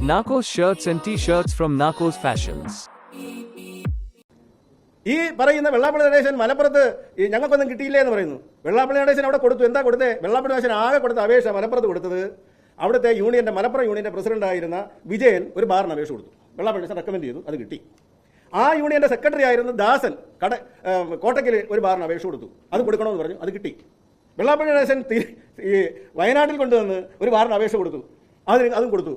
Narcos shirts and t-shirts from Narcos Fashions. ഈ പറയുന്ന വെള്ളാപ്പള്ളി നടേശൻ മലപ്പുറത്ത് ഈ ഞങ്ങൾക്കൊന്നും കിട്ടിയില്ലേ എന്ന് പറയുന്നു. വെള്ളാപ്പള്ളി നടേശൻ അവിടെ കൊടുത്തു. എന്താ കൊടുത്തേ? വെള്ളാപ്പള്ളി നടേശൻ ആകെ കൊടുത്ത അപേക്ഷ മലപ്പുറത്ത് കൊടുത്തത് അവിടുത്തെ യൂണിയന്റെ മലപ്പുറം യൂണിയന്റെ പ്രസിഡന്റ് ആയിരുന്ന വിജയൻ ഒരു ബാറിന് അപേക്ഷ കൊടുത്തു. വെള്ളാപ്പള്ളി നടേശൻ റെക്കമെൻഡ് ചെയ്തു. അത് കിട്ടി. ആ യൂണിയന്റെ സെക്രട്ടറി ആയിരുന്ന ദാസൻ കട കോട്ടയ്ക്കൽ ഒരു ബാറിന് അപേക്ഷ കൊടുത്തു. അത് കൊടുക്കണമെന്ന് പറഞ്ഞു. അത് കിട്ടി. വെള്ളാപ്പള്ളി നടേശൻ ഈ വയനാട്ടിൽ കൊണ്ടുവന്ന് ഒരു ബാറിന് അപേക്ഷ കൊടുത്തു. അതിന് അതും കൊടുത്തു.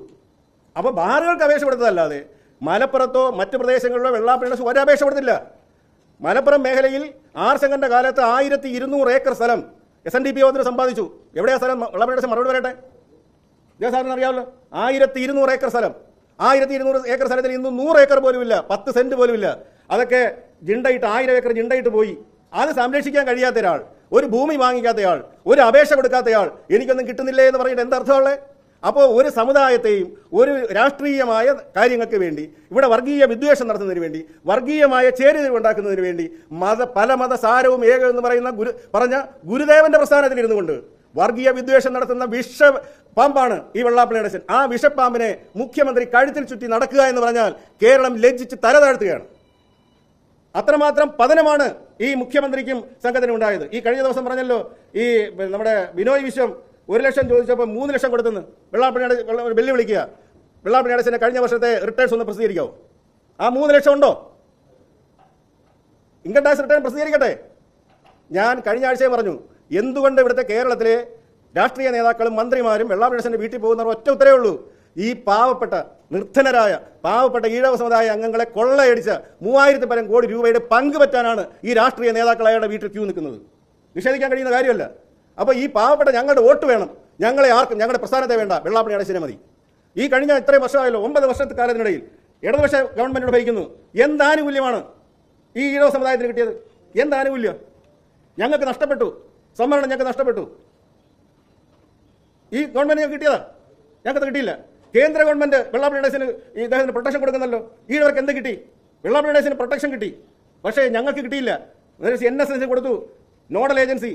അപ്പോൾ ബാറുകൾക്ക് അപേക്ഷ കൊടുത്തതല്ലാതെ മലപ്പുറത്തോ മറ്റ് പ്രദേശങ്ങളിലോ നടേശൻ ഒരു അപേക്ഷ കൊടുത്തില്ല മലപ്പുറം മേഖലയിൽ ആർ ശങ്കറിന്റെ കാലത്ത് ആയിരത്തി ഇരുന്നൂറ് ഏക്കർ സ്ഥലം എസ് എൻ ഡി പി യോഗത്തിന് സമ്പാദിച്ചു. എവിടെയാ സ്ഥലം? വെള്ളപ്പള്ളി മറുപടി വരട്ടെ ഇതേ സാറിന് അറിയാമല്ലോ. ആയിരത്തി ഇരുന്നൂറ് ഏക്കർ സ്ഥലം. ആയിരത്തി ഇരുന്നൂറ് ഏക്കർ സ്ഥലത്തിൽ ഇന്ന് നൂറ് ഏക്കർ പോലുമില്ല പത്ത് സെന്റ് പോലുമില്ല അതൊക്കെ ജിണ്ടയിട്ട് ആയിരം ഏക്കർ ജിണ്ടയിട്ട് പോയി. അത് സംരക്ഷിക്കാൻ കഴിയാത്ത ഒരാൾ ഒരു ഭൂമി വാങ്ങിക്കാത്തയാൾ ഒരു അപേക്ഷ കൊടുക്കാത്തയാൾ എനിക്കൊന്നും കിട്ടുന്നില്ലേ എന്ന് പറഞ്ഞിട്ട് എന്താ അർത്ഥമുള്ളത് അപ്പോൾ ഒരു സമുദായത്തെയും ഒരു രാഷ്ട്രീയമായ കാര്യങ്ങൾക്ക് വേണ്ടി ഇവിടെ വർഗീയ വിദ്വേഷം നടത്തുന്നതിന് വേണ്ടി വർഗീയമായ ചേരുതിരിവ് ഉണ്ടാക്കുന്നതിന് വേണ്ടി മത പല മത സാരവും ഏക എന്ന് പറയുന്ന ഗുരു പറഞ്ഞ ഗുരുദേവന്റെ പ്രസ്ഥാനത്തിൽ ഇരുന്നു കൊണ്ട് വർഗീയ വിദ്വേഷം നടത്തുന്ന വിഷ പാമ്പാണ് ഈ വെള്ളാപ്പള്ളി അടച്ചൻ ആ വിഷപ്പാമ്പിനെ മുഖ്യമന്ത്രി കഴുത്തിൽ ചുറ്റി നടക്കുക എന്ന് പറഞ്ഞാൽ കേരളം ലജ്ജിച്ച് തല താഴ്ത്തുകയാണ്. അത്രമാത്രം പതനമാണ് ഈ മുഖ്യമന്ത്രിക്കും സംഘത്തിനും ഉണ്ടായത് ഈ കഴിഞ്ഞ ദിവസം പറഞ്ഞല്ലോ ഈ നമ്മുടെ ബിനോയ് വിശ്വം ഒരു ലക്ഷം ചോദിച്ചപ്പോൾ മൂന്ന് ലക്ഷം കൊടുത്തെന്ന്. വെള്ളാപ്പണിയുടെ വെല്ലുവിളിക്കുക വെള്ളാപ്പള്ളി നടേശന്റെ കഴിഞ്ഞ വർഷത്തെ റിട്ടേൺസ് ഒന്ന് പ്രസിദ്ധീകരിക്കാവോ? ആ മൂന്ന് ലക്ഷം ഉണ്ടോ? ഇൻകം ടാക്സ് റിട്ടേൺ പ്രസിദ്ധീകരിക്കട്ടെ. ഞാൻ കഴിഞ്ഞ ആഴ്ചയെ പറഞ്ഞു എന്തുകൊണ്ട് ഇവിടുത്തെ കേരളത്തിലെ രാഷ്ട്രീയ നേതാക്കളും മന്ത്രിമാരും വെള്ളാപ്പള്ളി വീട്ടിൽ പോകുന്നവർ ഒറ്റ ഉത്തരവേ ഉള്ളൂ? ഈ പാവപ്പെട്ട നിർധനരായ പാവപ്പെട്ട ഈഴവ സമുദായ അംഗങ്ങളെ കൊള്ളയടിച്ച മൂവായിരത്തി പരം കോടി രൂപയുടെ പങ്ക് പറ്റാനാണ് ഈ രാഷ്ട്രീയ നേതാക്കളായ വീട്ടിൽ ക്യൂ നിൽക്കുന്നത്. നിഷേധിക്കാൻ കഴിയുന്ന കാര്യമല്ല. അപ്പോൾ ഈ പാവപ്പെട്ട ഞങ്ങളുടെ വോട്ട് വേണം. ഞങ്ങളെ ആർക്കും ഞങ്ങളുടെ പ്രസ്ഥാനത്തെ വേണ്ട. വെള്ളാപ്പണി അടച്ചിനെ മതി. ഈ കഴിഞ്ഞ ഇത്രയും വർഷമായല്ലോ ഒമ്പത് വർഷത്തെ കാലത്തിനിടയിൽ ഇടതുപക്ഷ ഗവൺമെന്റിനോട് ഭരിക്കുന്നു എന്ത് ആനുകൂല്യമാണ് ഈ ഈഴവ സമുദായത്തിന് കിട്ടിയത്? എന്ത് ആനുകൂല്യം? ഞങ്ങൾക്ക് നഷ്ടപ്പെട്ടു. സംവരണം ഞങ്ങൾക്ക് നഷ്ടപ്പെട്ടു. ഈ ഗവൺമെന്റ് ഞങ്ങൾക്ക് കിട്ടിയതാ? ഞങ്ങൾക്ക് കിട്ടിയില്ല. കേന്ദ്ര ഗവൺമെന്റ് വെള്ളാപ്പള്ളി നടേശന് ഇദ്ദേഹത്തിന് പ്രൊട്ടക്ഷൻ കൊടുക്കുന്നല്ലോ. ഈഴവർക്ക് എന്ത് കിട്ടി? വെള്ളാപ്പള്ളി നടേശന് പ്രൊട്ടക്ഷൻ കിട്ടി. പക്ഷേ ഞങ്ങൾക്ക് കിട്ടിയില്ല. എൻ എസ് എസ് കൊടുത്തു. നോഡൽ ഏജൻസി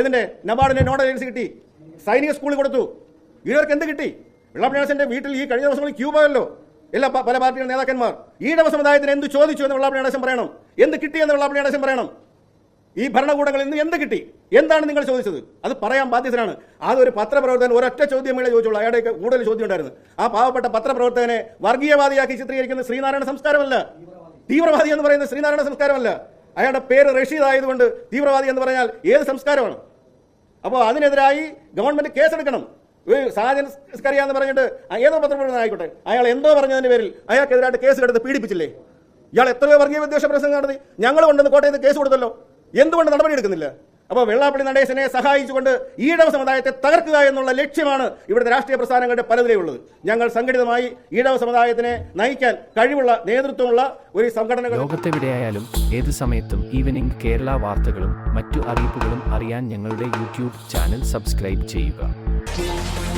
ഇതിന്റെ നബാർഡിന്റെ നോഡൽ ഏജൻസി കിട്ടി. സൈനിക സ്കൂളിൽ കൊടുത്തു. ഇവർക്ക് എന്ത് കിട്ടി? വെള്ളാപ്പള്ളി വീട്ടിൽ ഈ കഴിഞ്ഞ ദിവസങ്ങളിൽ ക്യൂ പോയല്ലോ. എല്ലാ പല പാർട്ടിയുടെ നേതാക്കന്മാർ. ഈഴവ സമുദായത്തിന് എന്ത് ചോദിച്ചു എന്ന് വെള്ളാപ്പള്ളി നടേശൻ പറയണം. എന്ത് കിട്ടിയെന്ന് വെള്ളാപ്പള്ളി നടേശൻ പറയണം. ഈ ഭരണകൂടങ്ങളിൽ നിന്ന് എന്ത് കിട്ടി? എന്താണ് നിങ്ങൾ ചോദിച്ചത്? അത് പറയാൻ ബാധ്യതനാണ് അതൊരു പത്രപ്രവർത്തകൻ ഒരൊറ്റ ചോദ്യം മേളെ ചോദിച്ചുള്ളൂ. അയാളുടെ കൂടുതൽ ചോദ്യം ഉണ്ടായിരുന്നു. ആ പാവപ്പെട്ട പത്രപ്രവർത്തകനെ വർഗീയവാദിയാക്കി ചിത്രീകരിക്കുന്ന ശ്രീനാരായണ സംസ്കാരമല്ല. തീവ്രവാദി എന്ന് പറയുന്ന ശ്രീനാരായണ സംസ്കാരമല്ല. അയാളുടെ പേര് റഷീദ് ആയതുകൊണ്ട് തീവ്രവാദി എന്ന് പറഞ്ഞാൽ ഏത് സംസ്കാരമാണ്? അപ്പോൾ അതിനെതിരായി ഗവൺമെന്റ് കേസെടുക്കണം. ഒരു സാജൻ സ്കറിയ പറഞ്ഞിട്ട് ഏതോ പത്രപ്രവർത്തനം ആയിക്കോട്ടെ. അയാൾ എന്തോ പറഞ്ഞതിന്റെ പേരിൽ അയാൾക്കെതിരായിട്ട് കേസ് എടുത്ത് പീഡിപ്പിച്ചില്ലേ? ഇയാൾ എത്രയോ വർഗീയ വിദ്വേഷ പ്രസംഗം നടത്തി. ഞങ്ങൾ കൊണ്ടുവന്ന് കോട്ടയത്ത് കേസ് കൊടുത്തല്ലോ. എന്തുകൊണ്ട് നടപടി എടുക്കുന്നില്ല? അപ്പോൾ വെള്ളാപ്പള്ളി നടേശനെ സഹായിച്ചുകൊണ്ട് ഈഴവ സമുദായത്തെ തകർക്കുക എന്നുള്ള ലക്ഷ്യമാണ് ഇവിടുത്തെ രാഷ്ട്രീയ പ്രസ്ഥാനങ്ങളുടെ പലതിലുള്ളത്. ഞങ്ങൾ സംഘടിതമായി ഈഴവ സമുദായത്തിനെ നയിക്കാൻ കഴിവുള്ള നേതൃത്വമുള്ള ഒരു സംഘടന ലോകത്തെവിടെയായാലും ഏത് സമയത്തും ഈവനിംഗ് കേരള വാർത്തകളും മറ്റു അറിയിപ്പുകളും അറിയാൻ ഞങ്ങളുടെ യൂട്യൂബ് ചാനൽ സബ്സ്ക്രൈബ് ചെയ്യുക.